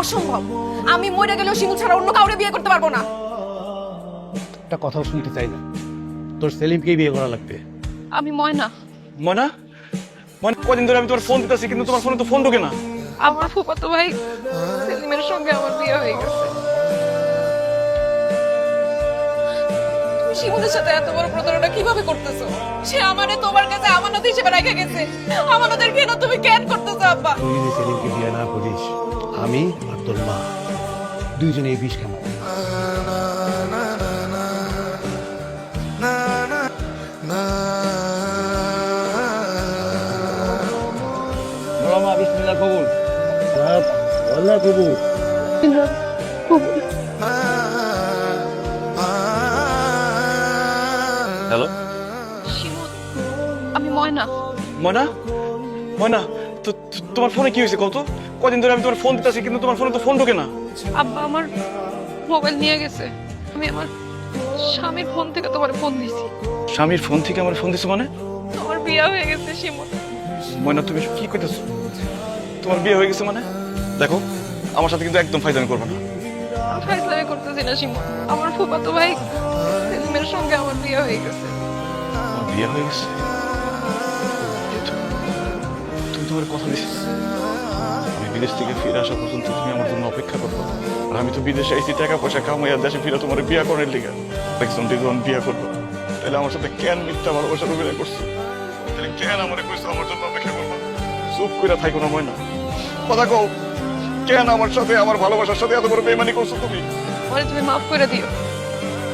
অসম্ভব। আমি মরে গেলেও শিমুল ছাড়া অন্য কাউরে বিয়ে করতে পারব না। একটা কথাও শুনতে চাই না। তোর সেলিমকেই বিয়ে করা লাগবে। আমি ময়না। ময়না? ময়না কদিন ধরে আমি তোমার ফোন দিতেছি কিন্তু তোমার ফোনে তো ফোন ঢোকে না। আমার ফুফাতো ভাই সেলিমের সঙ্গে আমার বিয়ে হয়ে গেছে। শিমুলের সাথে এত বড় প্রতারণা কীভাবে করতেছো? সে আমারে তোমার কাছে আমানত হিসেবে রেখে গেছে। আমানতের কেন তুমি কেন করতেছো আব্বা? তুই যদি সেলিমকে বিয়ে না করিস আমি আর তোর মা। দুইজনে এই বিষ খাব। কবুল হ্যালো আমি ময়না। ময়না? ময়না তোমার ফোনে কি হয়েছে কত কদিন ধরে আমি তোমার ফোন দিতেছি কিন্তু তোমার ফোনে তো ফোন ঢোকে না। আব্বা আমার মোবাইল নিয়ে গেছে। আমি আমার স্বামীর ফোন থেকে তোমার ফোন দিছি। স্বামীর ফোন থেকে আমার ফোন দিছো মানে? তোমার বিয়ে হয়ে গেছে শিমুল ময়না তুমি কি কইতেছো? তোমার বিয়ে হয়ে গেছে মানে? দেখো আমার সাথে কিন্তু একদম ফাইদামি করবে না। আমি ফাইজলামি করতেছি না শিমুল আমার ফুফাতো ভাই সেলিমের সঙ্গে আমার বিয়ে হয়ে গেছে। বিয়ে হয়ে গেছে? তুমি তোমার কথা দিছি। আমি বিদেশ থেকে ফিরে আসা পর্যন্ত তুমি আমার জন্য অপেক্ষা করব আর আমি তো বিদেশে আইছি টাকা পয়সা কামাইয়া দেশে ফিরে তোমার বিয়া করার লিগা একজন যখন বিয়া করব তাহলে আমার সাথে কেন মিথ্যা ভালোবাসার অভিনয় করছ? তাহলে কেন আমার কইছো আমার জন্য অপেক্ষা করব? চুপ করে থাইকো না ময়না। কথা কও কেন আমার সাথে আমার ভালোবাসার সাথে এত বড় বেমানি করছ তুমি? আমারে তুমি মাফ করে দিও।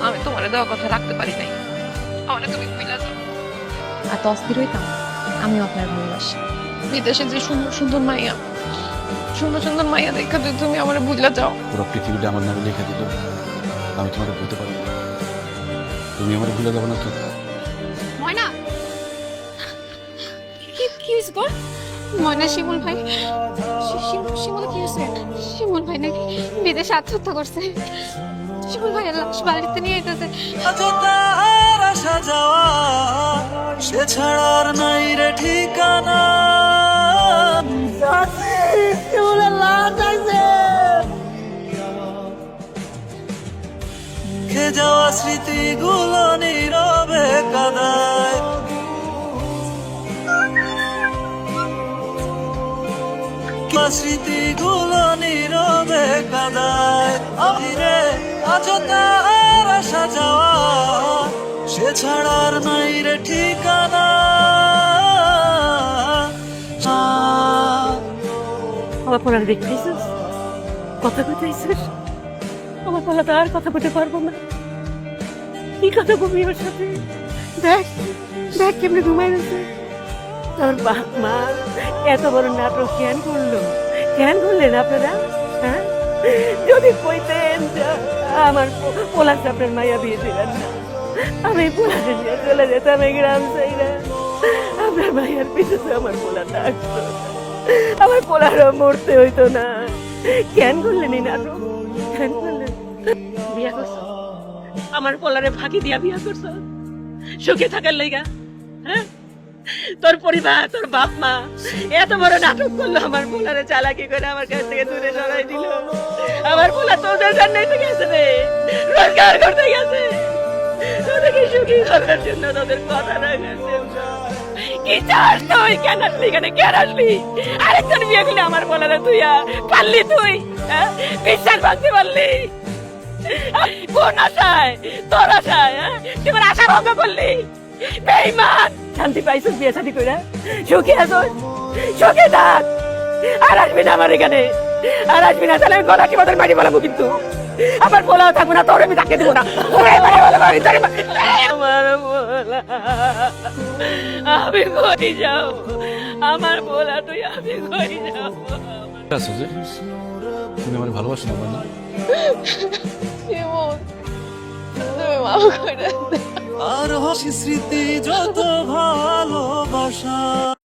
আমি তোমার দেওয়া কথা রাখতে পারি নাই। আমারে তুমি যাও এত অস্থির হইতাম আমিও আপনার ভালোবাসি। বিদেশে যে সুন্দর সুন্দর মাইয়া সুন্দর সুন্দর মাইয়া দেখা দিয়ে তুমি আমার ভুলা যাও। পুরো পৃথিবীটা আমার নামে লিখে দিল। আমি তোমাকে বলতে পারব না। তুমি আমার ভুলে যাব না তো। ময়না! কি কি হয়েছে তোর ময়না শিমুল ভাই। শিমুল কি হয়েছে? শিমুল ভাই নাকি বিদেশে আত্মহত্যা করছে। শিমুল ভাই লাশ বাড়িতে নিয়ে যেতেছে আসা যাওয়া সে ছাড়ার নাই রে ঠিকানা। স্মৃতিগুলো নীরবে কাদায়। স্মৃতিগুলো নীরবে কাদায়। আভিরে অযথার আসা যাওয়া, সে ছাড়ার নাই রে ঠিকানা। আমার পোলার দেখতেছিস? কথা কইতেছিস? আমার পোলা তো আর কথা বলতে পারব না। কি কথা বলবি ওর সাথে? দেখ দেখ কেমনি ঘুমাই রয়েছে। তোর বাপ মা এত বড় নাটক কেন করল? কেন করলেন আপনারা? হ্যাঁ? যদি কইতেন আমার পো- পোলাকে আপনার মাইয়া বিয়ে দিলেন আমি পোলাকে নিয়ে চলে যেতাম এই গ্রাম চাইরা আপনার মাইয়ার পিছনে আমার পোলা থাকতো। আমার পোলারও মরতে হইতো না। কেন করলেন এই নাটক? কেন করলেন? বিয়া করছ? আমার পোলারে ফাঁকি দিয়া বিয়া করছ? সুখে থাকার লাইগা হ্যাঁ? তোর পরিবার তোর বাপ মা, এত বড় নাটক করল, আমার পোলারে চালাকি করে আমার কাছ থেকে দূরে সরাই দিল। আমার পোলা তোদের জন্যই তো গেছে রে, রোজগার করতে গেছে। তোদেরকে সুখী করার জন্য তোদের কথা না জন্য কি চাস তুই? কেন আসলি এখানে? কেন আসলি? আরেকজন বিয়ে করলে আমার বলারে তুই পারলি তুই হ্যাঁ? বিশ্বাস ভাঙতে পারলি? কোন আশায়? তোর আশায় হ্যাঁ? তুই আমার আশা ভঙ্গ করলি। বেইমান শান্তি পাইছিস বিয়ে শাদি করে সুখে আছো? সুখে থাক। আর আসবি না আমার এখানে। আর আসবি না তাহলে আমি গলা কি বাদের মারি বলাবো কিন্তু? আমার বলাও থাকব না তোর আমি তাকে দেবো না। আমার বলা আমি কই যাও। আমার বলা তুই আমি কই যাও। তুমি আমার ভালোবাসো না আর হাসি স্মৃতি যত ভালোবাসা।